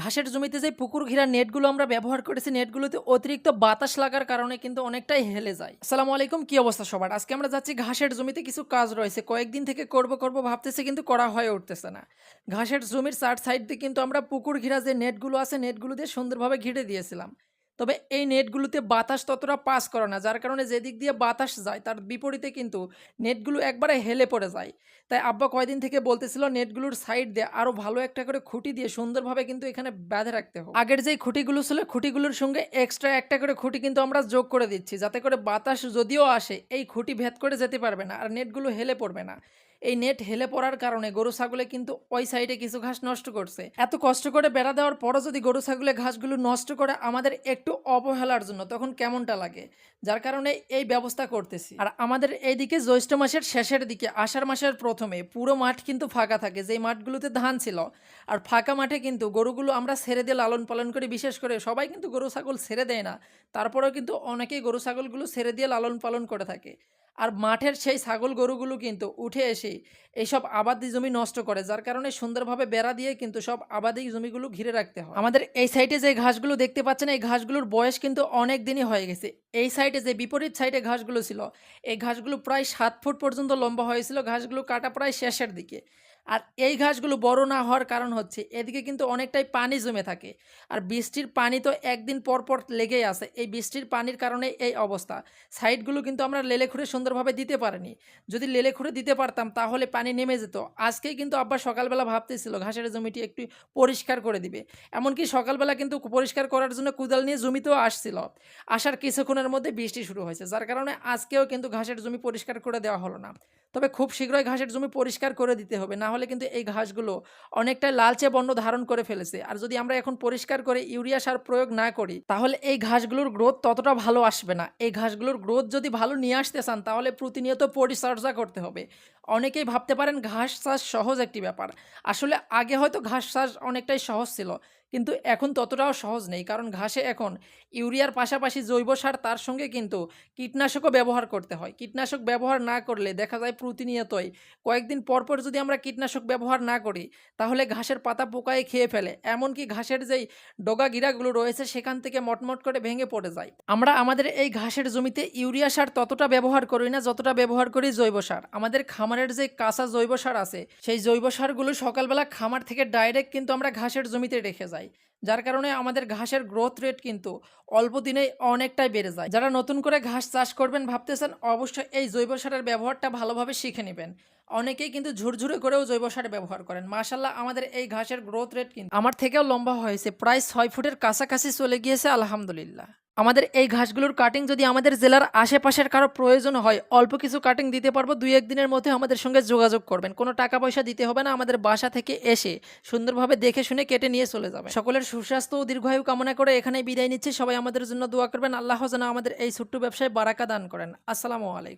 ঘাসের জমিতে যে পুকুর ঘিরা নেটগুলো আমরা ব্যবহার করেছি, নেটগুলোতে অতিরিক্ত বাতাস লাগার কারণে কিন্তু অনেকটাই হেলে যায়। আসসালামু আলাইকুম, কি অবস্থা সবার? আজকে আমরা যাচ্ছি ঘাসের জমিতে কিছু কাজ রয়েছে। কয়েকদিন থেকে করব করব ভাবতেছে, কিন্তু করা হয়ে উঠতেছে না। ঘাসের জমির চার সাইড দিয়ে কিন্তু আমরা পুকুর ঘিরা যে নেটগুলো আছে, নেটগুলো দিয়ে সুন্দরভাবে ঘিরে দিয়েছিলাম। তবে এই নেটগুলোতে বাতাস ততটা পাস করে না, যার কারণে যেদিক দিয়ে বাতাস যায় তার বিপরীতে কিন্তু নেটগুলো একবারে হেলে পড়ে যায়। তাই আব্বা কয়দিন থেকে বলতেছিল নেটগুলোর সাইড দিয়ে আরও ভালো একটা করে খুঁটি দিয়ে সুন্দরভাবে কিন্তু এখানে বেঁধে রাখতে হবে আগের যেই খুঁটিগুলো ছিল, খুঁটিগুলোর সঙ্গে এক্সট্রা একটা করে খুঁটি কিন্তু আমরা যোগ করে দিচ্ছি, যাতে করে বাতাস যদিও আসে, এই খুঁটি ভেদ করে যেতে পারবে না আর নেটগুলো হেলে পড়বে না। এই নেট হেলে পড়ার কারণে গরু ছাগলে কিন্তু ওই সাইডে কিছু ঘাস নষ্ট করছে। এত কষ্ট করে বেড়া দেওয়ার পরও যদি গরু ছাগলে ঘাসগুলো নষ্ট করে আমাদের একটু অবহেলার জন্য, তখন কেমনটা লাগে? যার কারণে এই ব্যবস্থা করতেছি। আর আমাদের এইদিকে জ্যৈষ্ঠ মাসের শেষের দিকে, আষাঢ় মাসের প্রথমে পুরো মাঠ কিন্তু ফাঁকা থাকে, যেই মাঠগুলোতে ধান ছিল। আর ফাঁকা মাঠে কিন্তু গরুগুলো আমরা ছেড়ে দিয়ে লালন পালন করি, বিশেষ করে সবাই কিন্তু গরু ছাগল ছেড়ে দেয় না। তারপরেও কিন্তু অনেকেই গরু ছাগলগুলো ছেড়ে দিয়ে লালন পালন করে থাকে। আর মাঠের সেই ছাগল গরুগুলো কিন্তু উঠে এসে এইসব আবাদি জমি নষ্ট করে, যার কারণে সুন্দরভাবে বেড়া দিয়ে কিন্তু সব আবাদি জমিগুলো ঘিরে রাখতে হয়। আমাদের এই সাইডে যে ঘাসগুলো দেখতে পাচ্ছেন, এই ঘাসগুলোর বয়স কিন্তু অনেক দিনই হয়ে গেছে। এই সাইডে যে বিপরীত সাইডে ঘাসগুলো ছিল, এই ঘাসগুলো প্রায় সাত ফুট পর্যন্ত লম্বা হয়েছিল, ঘাসগুলো কাটা প্রায় শেষের দিকে। আর এই ঘাসগুলো বড় না হওয়ার কারণ হচ্ছে এদিকে কিন্তু অনেকটাই পানি জমে থাকে। আর বৃষ্টির পানি তো একদিন পর পর লেগেই আছে। এই বৃষ্টির পানির কারণে এই অবস্থা। সাইডগুলো কিন্তু আমরা লেলে খুঁড়ে সুন্দরভাবে দিতে পারিনি। যদি লেলে খুঁড়ে দিতে পারতাম তাহলে পানি নেমে যেত। আজকেই কিন্তু আব্বা সকালবেলা ভাবতেছিল ঘাসের জমিটি একটু পরিষ্কার করে দিবে। এমনকি সকালবেলা কিন্তু পরিষ্কার করার জন্য কুদাল নিয়ে জমিতেও আসছিল। আসার কিছুক্ষণের মধ্যে বৃষ্টি শুরু হয়েছে। যার কারণে আজকেও কিন্তু ঘাসের জমি পরিষ্কার করে দেওয়া হলো না। তবে খুব শীঘ্রই ঘাসের জমি পরিষ্কার করে দিতে হবে। না হলে কিন্তু এই ঘাসগুলো অনেকটা লালচে বর্ণ ধারণ করে ফেলেছে। আর যদি আমরা এখন পরিষ্কার করে ইউরিয়া সার প্রয়োগ না করি, তাহলে এই ঘাসগুলোর গ্রোথ ততটা ভালো আসবে না। এই ঘাসগুলোর গ্রোথ যদি ভালো নিয়ে আসতে চান, তাহলে প্রতিনিয়ত পরিচর্যা করতে হবে। অনেকেই ভাবতে পারেন ঘাস চাষ সহজ একটি ব্যাপার। আসলে আগে হয়তো ঘাস চাষ অনেকটাই সহজ ছিল। কিন্তু এখন ততটাও সহজ নেই। কারণ ঘাসে এখন ইউরিয়ার পাশাপাশি জৈব সার তার সঙ্গে কিন্তু কীটনাশকও ব্যবহার করতে হয়। কীটনাশক ব্যবহার না করলে দেখা যায় প্রতিনিয়তই কয়েকদিন পরপর যদি আমরা কীটনাশক ব্যবহার না করি, তাহলে ঘাসের পাতা পোকায় খেয়ে ফেলে। এমনকি ঘাসের যেই ডগা গিরাগুলো রয়েছে, সেখান থেকে মটমট করে ভেঙে পড়ে যায়। আমরা আমাদের এই ঘাসের জমিতে ইউরিয়া সার ততটা ব্যবহার করি না, যতটা ব্যবহার করি জৈব সার। আমাদের খামারের যে কাঁচা জৈব সার আছে, সেই জৈব সারগুলো সকালবেলা খামার থেকে ডাইরেক্ট কিন্তু আমরা ঘাসের জমিতে রেখে যাই। যার কারণে আমাদের ঘাসের গ্রোথ রেট কিন্তু অল্প দিনেই অনেকটাই বেড়ে যায়। যারা নতুন করে ঘাস চাষ করবেন ভাবতেছেন, অবশ্যই এই জৈব সারের ব্যবহারটা ভালোভাবে শিখে নেবেন। অনেকেই কিন্তু ঝুরঝুরে করেও জৈব সার ব্যবহার করেন। মাশাল্লাহ আমাদের এই ঘাসের গ্রোথ রেট কিন্তু আমার থেকেও লম্বা হয়েছে, প্রায় ছয় ফুটের কাছাকাছি চলে গিয়েছে, আলহামদুলিল্লাহ। আমাদের এই ঘাসগুলোর কাটিং যদি আমাদের জেলার আশেপাশের কারও প্রয়োজন হয়, অল্প কিছু কাটিং দিতে পারব, দুই একদিনের মধ্যে আমাদের সঙ্গে যোগাযোগ করবেন। কোনো টাকা পয়সা দিতে হবে না, আমাদের বাসা থেকে এসে সুন্দরভাবে দেখে শুনে কেটে নিয়ে চলে যাবে সকলের সুস্বাস্থ্য ও দীর্ঘায়ু কামনা করে এখানে বিদায় নিচ্ছে। সবাই আমাদের জন্য দোয়া করবেন। আল্লাহ যেন আমাদের এই ছোট্ট ব্যবসায় বারাকা দান করেন। আসসালামু আলাইকুম।